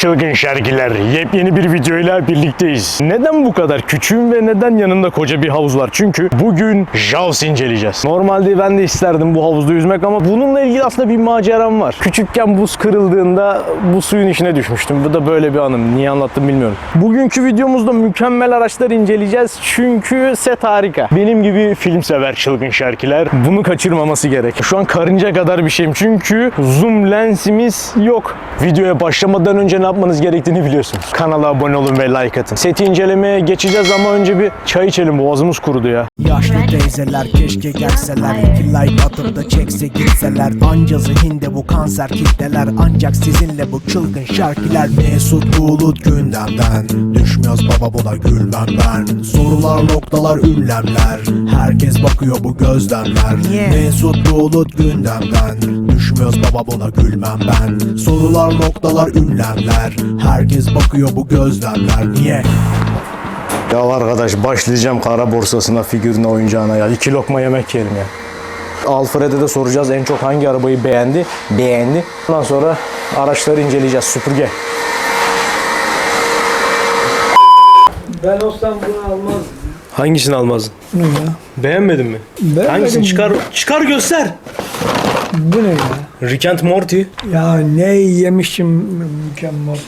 Çılgın şarkılar yepyeni bir videoyla birlikteyiz. Neden bu kadar küçüğüm ve neden yanında koca bir havuz var? Çünkü bugün Jaws inceleyeceğiz. Normalde ben de isterdim bu havuzda yüzmek ama bununla ilgili aslında bir maceram var. Küçükken buz kırıldığında bu suyun içine düşmüştüm. Bu da böyle bir anım. Niye anlattım bilmiyorum. Bugünkü videomuzda mükemmel araçlar inceleyeceğiz. Çünkü set harika. Benim gibi film sever çılgın şarkılar. Bunu kaçırmaması gerek. Şu an karınca kadar bir şeyim. Çünkü zoom lensimiz yok. Videoya başlamadan önce ne yapmanız gerektiğini biliyorsunuz. Kanala abone olun ve like atın. Seti incelemeye geçeceğiz ama önce bir çay içelim. Boğazımız kurudu ya. Yaşlı teyzeler keşke gelseler. İki like atıp da çekse gitseler. Anca zihinde bu kanser kitleler. Ancak sizinle bu çılgın şarkılar Mesut Bulut gündemden. Düşmüyoruz baba buna gülmem ben Sorular noktalar ünlemler. Herkes bakıyor bu gözlemler. Mesut Bulut gündemden Düşmüyoruz baba buna gülmem ben Sorular noktalar ünlemler Herkes bakıyor bu gözlemler Niye? Ya arkadaş başlayacağım kara borsasına, figürüne, oyuncağına ya. İki lokma yemek yerim ya. Alfred'e de soracağız en çok hangi arabayı beğendi? Beğendi. Ondan sonra araçları inceleyeceğiz. Süpürge. Ben olsam bunu almazdım. Hangisini almazdın? Ne ya? Beğenmedin mi? Beğenmedim. Hangisini çıkar çıkar göster. Bu ne ya? Rick and Morty. Ya ne yemişim mükemmel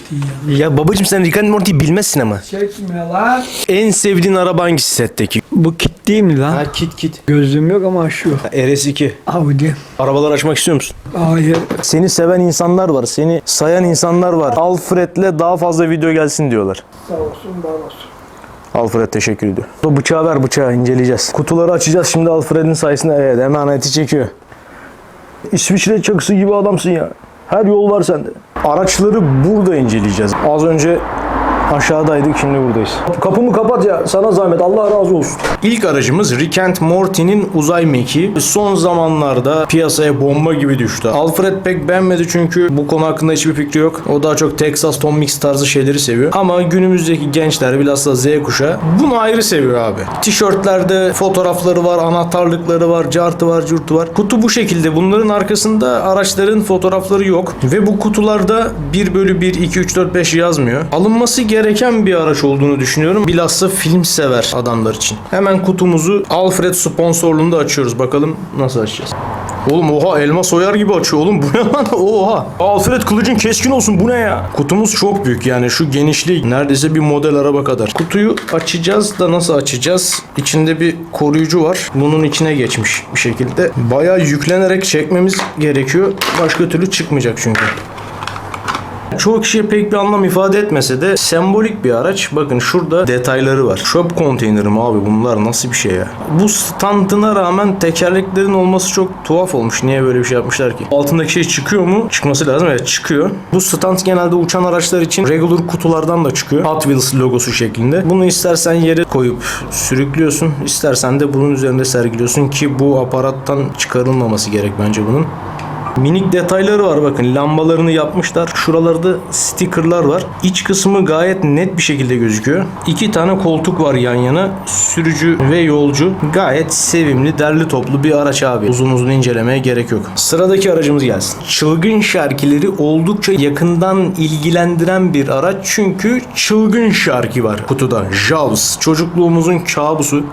ya. Ya babacım sen Rick and Morty'yi bilmezsin ama. Çekme lan. En sevdiğin araba hangisi setteki? Bu kit değil mi lan? Ha kit kit. Gözlüğüm yok ama şu. RS2. Audi. Arabalar açmak istiyor musun? Hayır. Seni seven insanlar var. Seni sayan insanlar var. Alfred'le daha fazla video gelsin diyorlar. Sağ olsun var olsun. Alfred teşekkür ediyor. O bıçağı ver bıçağı inceleyeceğiz. Kutuları açacağız şimdi Alfred'in sayesinde. Evet emaneti çekiyor. İsviçre çakısı gibi adamsın ya. Her yol var sende. Araçları burada inceleyeceğiz. Az önce aşağıdaydık şimdi buradayız. Kapımı kapat ya sana zahmet Allah razı olsun. İlk aracımız Rick and Morty'nin uzay mekiği. Son zamanlarda piyasaya bomba gibi düştü. Alfred pek beğenmedi çünkü bu konu hakkında hiçbir fikri yok. O daha çok Texas Tom Mix tarzı şeyleri seviyor. Ama günümüzdeki gençler bilhassa Z kuşağı bunu ayrı seviyor abi. Tişörtlerde fotoğrafları var, anahtarlıkları var, cartı var, curtu var. Kutu bu şekilde. Bunların arkasında araçların fotoğrafları yok. Ve bu kutularda 1 bölü 1, 2, 3, 4, 5 yazmıyor. Alınması gereken bir araç olduğunu düşünüyorum. Bilhassa film sever adamlar için. Hemen kutumuzu Alfred sponsorluğunda açıyoruz. Bakalım nasıl açacağız. Oğlum oha elma soyar gibi açıyor oğlum bu ne lan oha. Alfred kılıcın keskin olsun bu ne ya. Kutumuz çok büyük yani şu genişliği neredeyse bir model araba kadar. Kutuyu açacağız da nasıl açacağız? İçinde bir koruyucu var. Bunun içine geçmiş bir şekilde. Bayağı yüklenerek çekmemiz gerekiyor. Başka türlü çıkmayacak çünkü. Çoğu kişiye pek bir anlam ifade etmese de sembolik bir araç. Bakın şurada detayları var. Çöp konteyneri mi abi bunlar nasıl bir şey ya? Bu standına rağmen tekerleklerin olması çok tuhaf olmuş. Niye böyle bir şey yapmışlar ki? Altındaki şey çıkıyor mu? Çıkması lazım. Evet çıkıyor. Bu stand genelde uçan araçlar için regular kutulardan da çıkıyor. Hot Wheels logosu şeklinde. Bunu istersen yere koyup sürüklüyorsun. istersen de bunun üzerinde sergiliyorsun ki bu aparattan çıkarılmaması gerek bence bunun. Minik detayları var bakın lambalarını yapmışlar. Şuralarda stickerlar var. İç kısmı gayet net bir şekilde gözüküyor. İki tane koltuk var yan yana. Sürücü ve yolcu. Gayet sevimli, derli toplu bir araç abi. Uzun uzun incelemeye gerek yok. Sıradaki aracımız gelsin. Çılgın şarkıları oldukça yakından ilgilendiren bir araç. Çünkü çılgın şarkı var kutuda. Jaws. Çocukluğumuzun kabusu.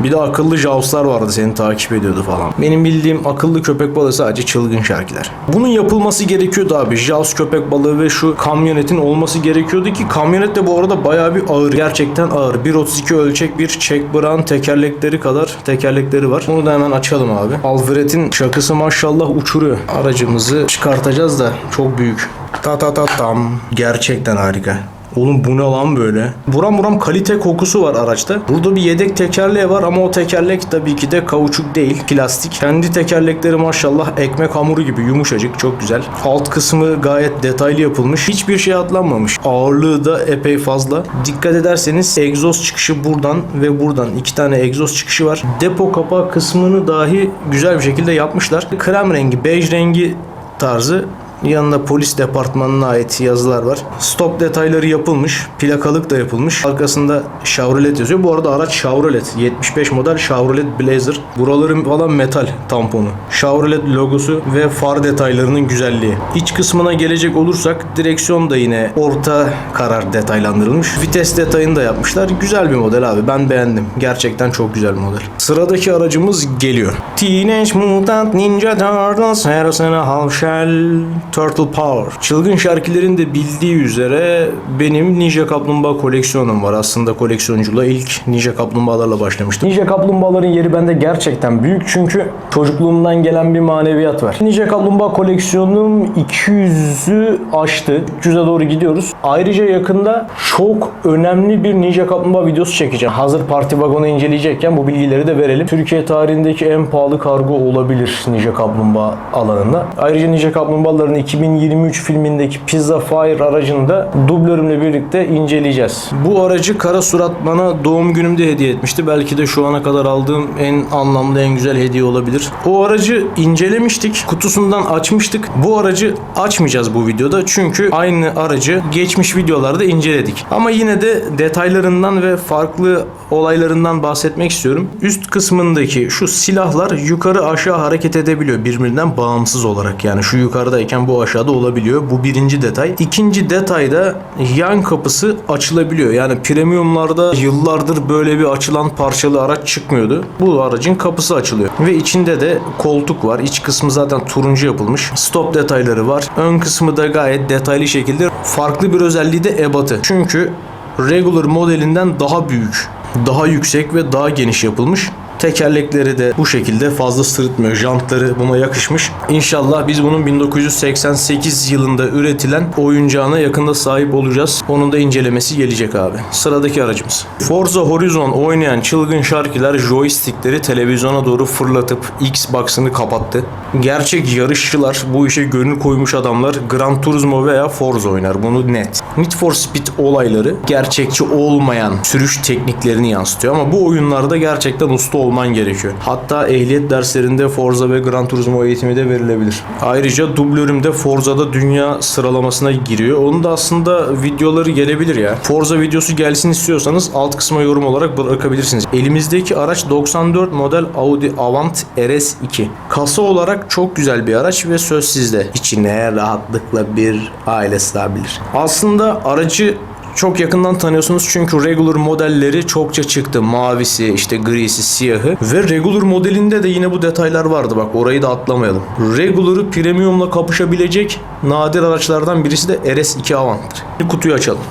Bir de akıllı Jaws'lar vardı seni takip ediyordu falan. Benim bildiğim akıllı köpek balığı sadece çılgın şarkılar. Bunun yapılması gerekiyordu abi. Jaws köpek balığı ve şu kamyonetin olması gerekiyordu ki kamyonet de bu arada bayağı bir ağır. Gerçekten ağır. 1.32 ölçek bir çek bıran tekerlekleri kadar tekerlekleri var. Bunu da hemen açalım abi. Alfred'in şakısı maşallah uçuruyor. Aracımızı çıkartacağız da çok büyük. Ta ta ta tam. Gerçekten harika. Oğlum bu ne lan böyle? Buram buram kalite kokusu var araçta. Burada bir yedek tekerleği var ama o tekerlek tabii ki de kauçuk değil, plastik. Kendi tekerlekleri maşallah ekmek hamuru gibi yumuşacık, çok güzel. Alt kısmı gayet detaylı yapılmış. Hiçbir şey atlanmamış. Ağırlığı da epey fazla. Dikkat ederseniz egzoz çıkışı buradan ve buradan iki tane egzoz çıkışı var. Depo kapağı kısmını dahi güzel bir şekilde yapmışlar. Krem rengi, bej rengi tarzı Yanında polis departmanına ait yazılar var. Stop detayları yapılmış. Plakalık da yapılmış. Arkasında Chevrolet yazıyor. Bu arada araç Chevrolet. 75 model Chevrolet Blazer. Buraların falan metal tamponu. Chevrolet logosu ve far detaylarının güzelliği. İç kısmına gelecek olursak direksiyon da yine orta karar detaylandırılmış. Vites detayını da yapmışlar. Güzel bir model abi. Ben beğendim. Gerçekten çok güzel model. Sıradaki aracımız geliyor. Teenage Mutant Ninja Turtles Harrison Half Shell Turtle Power. Çılgın şarkıların da bildiği üzere benim Ninja Kaplumbağa koleksiyonum var. Aslında koleksiyonculuğa ilk Ninja Kaplumbağalarla başlamıştım. Ninja Kaplumbağaların yeri bende gerçekten büyük çünkü çocukluğumdan gelen bir maneviyat var. Ninja Kaplumbağa koleksiyonum 200'ü aştı. 300'e doğru gidiyoruz. Ayrıca yakında çok önemli bir Ninja Kaplumbağa videosu çekeceğim. Hazır parti vagonu inceleyecekken bu bilgileri de verelim. Türkiye tarihindeki en pahalı kargo olabilir Ninja Kaplumbağa alanında. Ayrıca Ninja Kaplumbağaların 2023 filmindeki Pizza Fire aracını da dublörümle birlikte inceleyeceğiz. Bu aracı Kara Surat bana doğum günümde hediye etmişti. Belki de şu ana kadar aldığım en anlamlı, en güzel hediye olabilir. O aracı incelemiştik. Kutusundan açmıştık. Bu aracı açmayacağız bu videoda. Çünkü aynı aracı geçmiş videolarda inceledik. Ama yine de detaylarından ve farklı olaylarından bahsetmek istiyorum. Üst kısmındaki şu silahlar yukarı aşağı hareket edebiliyor birbirinden bağımsız olarak. Yani şu yukarıdayken bu aşağıda olabiliyor. Bu birinci detay. İkinci detayda yan kapısı açılabiliyor. Yani premiumlarda yıllardır böyle bir açılan parçalı araç çıkmıyordu. Bu aracın kapısı açılıyor. Ve içinde de koltuk var. İç kısmı zaten turuncu yapılmış. Stop detayları var. Ön kısmı da gayet detaylı şekilde. Farklı bir özelliği de ebatı. Çünkü regular modelinden daha büyük, daha yüksek ve daha geniş yapılmış. Tekerlekleri de bu şekilde fazla sırıtmıyor. Jantları buna yakışmış. İnşallah biz bunun 1988 yılında üretilen oyuncağına yakında sahip olacağız. Onun da incelemesi gelecek abi. Sıradaki aracımız. Forza Horizon oynayan çılgın şarkılar joystickleri televizyona doğru fırlatıp Xbox'ını kapattı. Gerçek yarışçılar, bu işe gönül koymuş adamlar Gran Turismo veya Forza oynar. Bunu net. Need for Speed olayları gerçekçi olmayan sürüş tekniklerini yansıtıyor ama bu oyunlarda gerçekten usta olman gerekiyor. Hatta ehliyet derslerinde Forza ve Gran Turismo eğitimi de verilebilir. Ayrıca dublörümde Forza'da dünya sıralamasına giriyor. Onun da aslında videoları gelebilir ya. Forza videosu gelsin istiyorsanız alt kısma yorum olarak bırakabilirsiniz. Elimizdeki araç 94 model Audi Avant RS2. Kasa olarak çok güzel bir araç ve söz sizde. İçine rahatlıkla bir aile sığabilir. Aslında aracı çok yakından tanıyorsunuz çünkü regular modelleri çokça çıktı. Mavisi, işte grisi, siyahı ve regular modelinde de yine bu detaylar vardı. Bak orayı da atlamayalım. Regular'ı premiumla kapışabilecek nadir araçlardan birisi de RS2 Avant'tır. Kutuyu açalım.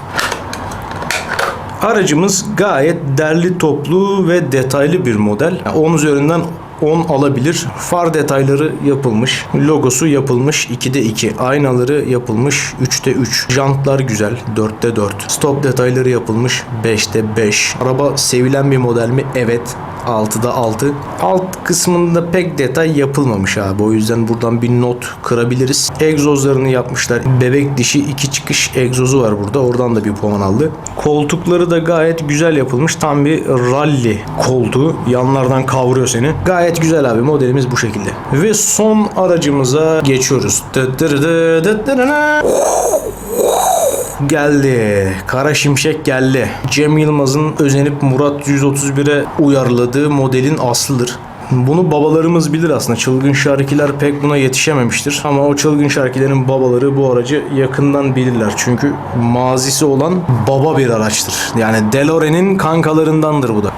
Aracımız gayet derli toplu ve detaylı bir model. Yani 10 üzerinden 10 alabilir. Far detayları yapılmış. Logosu yapılmış 2'de 2. Aynaları yapılmış 3'te 3. Jantlar güzel 4'te 4. Stop detayları yapılmış 5'te 5. Araba sevilen bir model mi? Evet. 6'da 6. Alt kısmında pek detay yapılmamış abi. O yüzden buradan bir not kırabiliriz. Egzozlarını yapmışlar. Bebek dişi iki çıkış egzozu var burada. Oradan da bir puan aldı. Koltukları da gayet güzel yapılmış. Tam bir rally koltuğu. Yanlardan kavuruyor seni. Gayet güzel abi. Modelimiz bu şekilde. Ve son aracımıza geçiyoruz. Dıdırıdı, dıdırını. Geldi. Kara Şimşek geldi. Cem Yılmaz'ın özenip Murat 131'e uyarladığı modelin aslıdır. Bunu babalarımız bilir aslında. Çılgın şarkiler pek buna yetişememiştir. Ama o çılgın şarkilerin babaları bu aracı yakından bilirler. Çünkü mazisi olan baba bir araçtır. Yani DeLorean'in kankalarındandır bu da.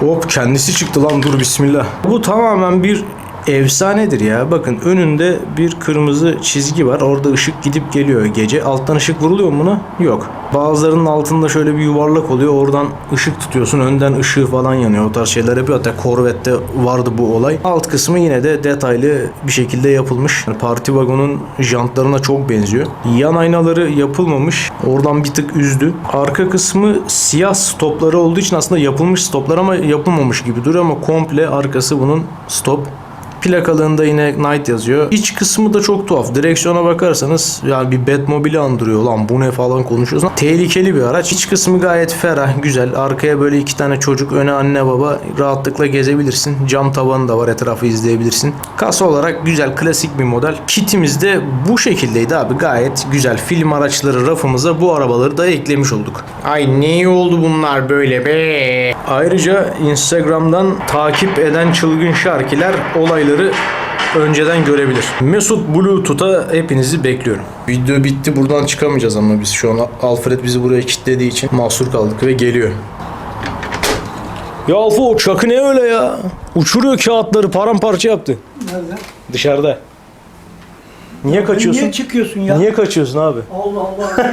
Hop kendisi çıktı lan dur bismillah. Bu tamamen bir efsanedir ya. Bakın önünde bir kırmızı çizgi var. Orada ışık gidip geliyor gece. Alttan ışık vuruluyor mu buna? Yok. Bazılarının altında şöyle bir yuvarlak oluyor. Oradan ışık tutuyorsun. Önden ışığı falan yanıyor. O tarz şeyler yapıyor. Hatta Corvette'te vardı bu olay. Alt kısmı yine de detaylı bir şekilde yapılmış. Yani parti vagonun jantlarına çok benziyor. Yan aynaları yapılmamış. Oradan bir tık üzdü. Arka kısmı siyah stopları olduğu için aslında yapılmış stoplar ama yapılmamış gibi duruyor ama komple arkası bunun stop Plakalığında yine Night yazıyor. İç kısmı da çok tuhaf. Direksiyona bakarsanız yani bir Batmobile'i andırıyor lan bu ne falan konuşuyorsun. Tehlikeli bir araç. İç kısmı gayet ferah, güzel. Arkaya böyle iki tane çocuk, öne anne baba rahatlıkla gezebilirsin. Cam tavanı da var etrafı izleyebilirsin. Kasa olarak güzel, klasik bir model. Kitimiz de bu şekildeydi abi. Gayet güzel. Film araçları rafımıza bu arabaları da eklemiş olduk. Ay ne oldu bunlar böyle be? Ayrıca Instagram'dan takip eden çılgın şarkiler olayları önceden görebilir. Mesut Bluetooth'a hepinizi bekliyorum. Video bitti buradan çıkamayacağız ama biz şu an Alfred bizi buraya kilitlediği için mahsur kaldık ve geliyor. Ya Alfa o çakı ne öyle ya? Uçuruyor kağıtları paramparça yaptı. Nerede? Dışarıda. Niye kaçıyorsun? Niye çıkıyorsun ya? Niye kaçıyorsun abi? Allah Allah.